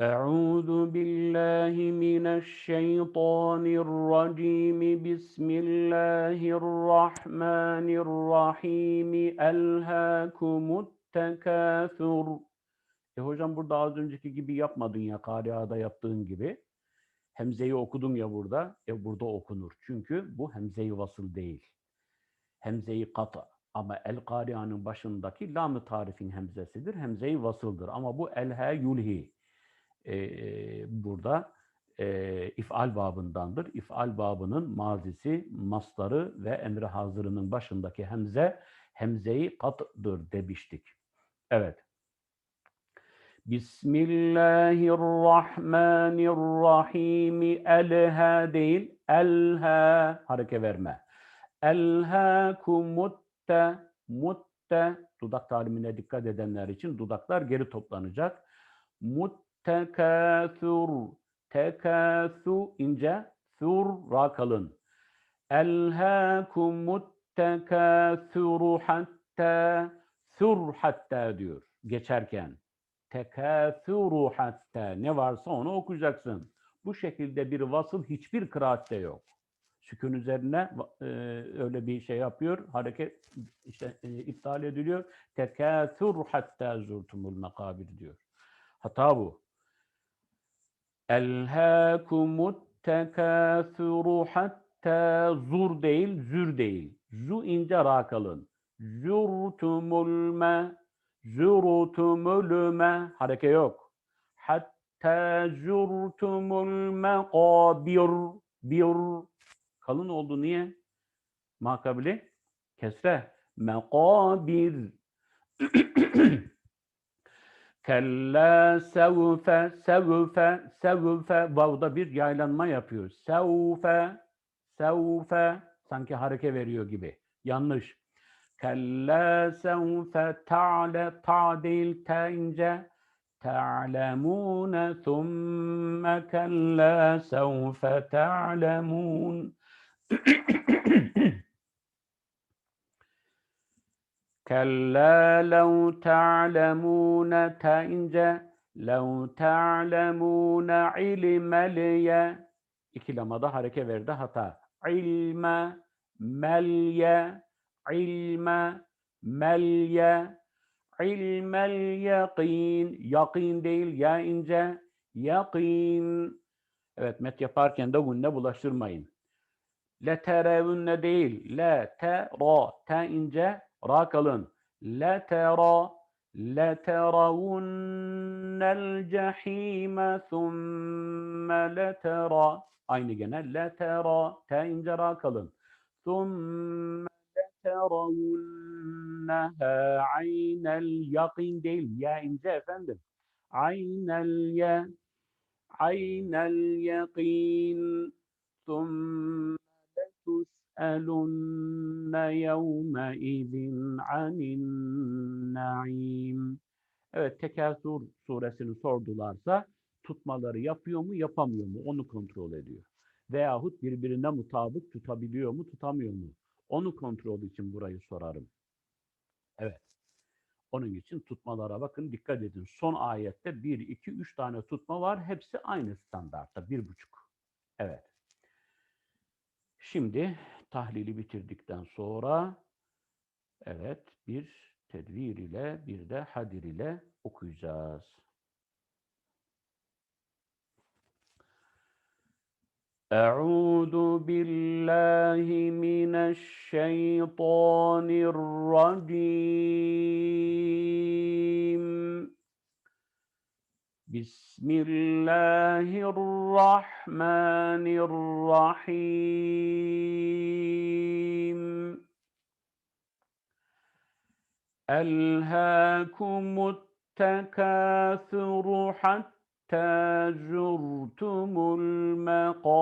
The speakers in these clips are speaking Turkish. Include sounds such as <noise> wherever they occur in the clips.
أعوذ بالله من الشيطان الرجيم بسم الله الرحمن الرحيم ألهاكم التكاثر E hocam burada az önceki gibi yapmadın ya, Karia'da yaptığın gibi. Hemzeyi okudun ya burada. E burada okunur. Çünkü bu hemzeyi vasıl değil. Hemzeyi kata. Ama el Karia'nın başındaki lam-ı tarifin hemzesidir. Hemzeyi vasıldır. Ama bu elhe yulhi. E, burada e, ifal babındandır. İfal babının mazisi, mastarı ve emri hazırının başındaki hemze hemzeyi kat'dır demiştik. Evet. Bismillahirrahmanirrahim. Elha değil, elha hareke verme. Elhâkumutta, mutta, dudak talimine dikkat edenler için dudaklar geri toplanacak. Muttekâthur, tekâthu ince, thur ra kalın. Elhâkumuttekâthuru hatta, thur hatta diyor geçerken tekâthuru hatta ne varsa onu okuyacaksın. Bu şekilde bir vasıl hiçbir kıraatte yok. Sükun üzerine e, öyle bir şey yapıyor, hareket işte e, iptal ediliyor. Tekâthur hatta zurtumul makabir diyor. Hata bu. Elhâkumut tekâthuru hatta zur değil, zür değil. Zu ince ra kalın. Zurtumul me Zurtumul hareke yok. Hatta zurtumul mekabir bir kalın oldu niye? Makabili kesre mekabir <clears throat> Kella sevfe sevfe sevfe vavda bir yaylanma yapıyor. Sevfe sevfe sanki hareke veriyor gibi. Yanlış. Kella sevfe ta'le ta değil ta ince. Ta'lemune thumme kella sevfe ta'lemun. <clears throat> Kella lev ta'lemune ta ince. Lev ta'lemune ilmel ye. İki lamada hareke verdi hata. İlme, melye, ilme, melye, ilmel yakin, yakin değil ya ince, yakin. Evet met yaparken de gunne bulaştırmayın. Le terevünne değil, le te ra, te ince, راكلن لترى لترون الجحيم ثم لترى aynı gene letera te ince ra kalın. Thumme leteravunneha aynel yakin değil. Ya ince efendim. Aynel ye aynel yakin thumme لَتُسْأَلُنَّ يَوْمَئِذٍ عَنِ النَّعِيمِ Evet, Tekasür suresini sordularsa tutmaları yapıyor mu, yapamıyor mu? Onu kontrol ediyor. Veyahut birbirine mutabık tutabiliyor mu, tutamıyor mu? Onu kontrol için burayı sorarım. Evet. Onun için tutmalara bakın, dikkat edin. Son ayette 1, 2, 3 tane tutma var. Hepsi aynı standartta, bir buçuk. Evet. Şimdi tahlili bitirdikten sonra evet bir tedvir ile bir de hadir ile okuyacağız. أعوذ بالله من الشيطان الرجيم بسم الله الرحمن الرحيم. ألهاكم التكاثر حتى زرتم المقابر.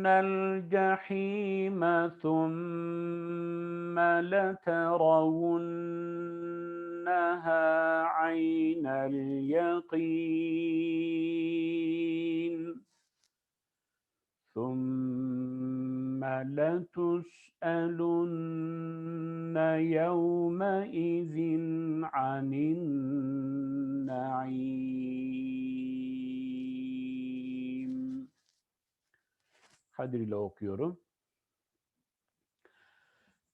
لترون الجحيم ثم لترونها عين اليقين ثم لتسألن يومئذ عن النعيم Kadir ile okuyorum.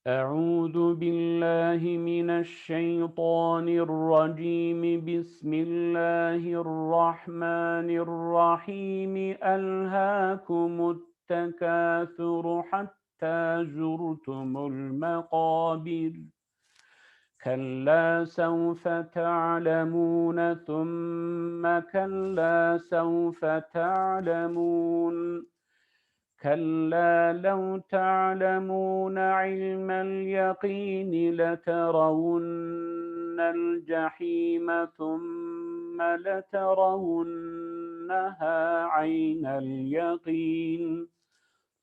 أعوذ بالله من الشيطان الرجيم. بسم الله الرحمن الرحيم. ألهاكم التكاثر حتى زرتم المقابر. كلا سوف تعلمون ثم كلا سوف تعلمون. كلا لو تعلمون علم اليقين لترون الجحيم ثم لترونها عين اليقين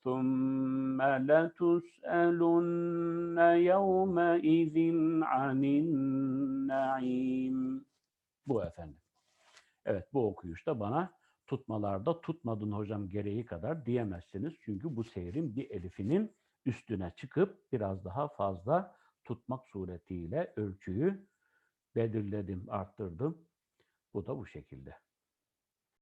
ثم لتسألن يومئذ عن النعيم Bu efendim. Evet bu okuyuşta bana tutmalarda tutmadın hocam gereği kadar diyemezsiniz. Çünkü bu seyrin bir elifinin üstüne çıkıp biraz daha fazla tutmak suretiyle ölçüyü belirledim, arttırdım. Bu da bu şekilde.